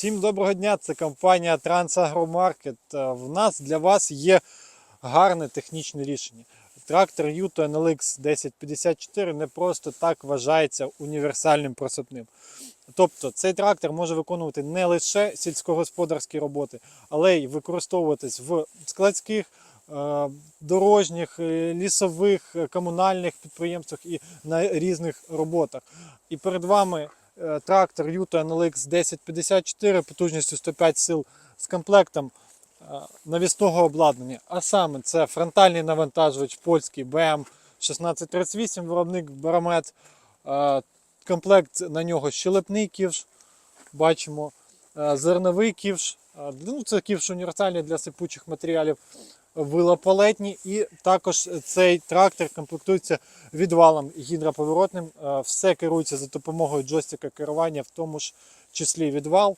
Всім доброго дня! Це компанія Трансагромаркет. Е, В нас для вас є гарне технічне рішення. Трактор Yuto NLX 1054 не просто так вважається універсальним просипним. Тобто цей трактор може виконувати не лише сільськогосподарські роботи, але й використовуватись в складських, е, дорожніх, е, лісових, комунальних підприємствах і на різних роботах. І перед вами трактор Yuto NLX 1054 потужністю 105 сил з комплектом е, навісного обладнання. А саме це фронтальний навантажувач польський BM 1638, виробник Баромет. Е, Комплект на нього щелепний ківш, бачимо е, зерновий ківш. Ну, це ківш універсальний для сипучих матеріалів, вилопалетні. І також цей трактор комплектується відвалом гідроповоротним. Е, Все керується за допомогою джойстика керування, в тому ж числі відвал.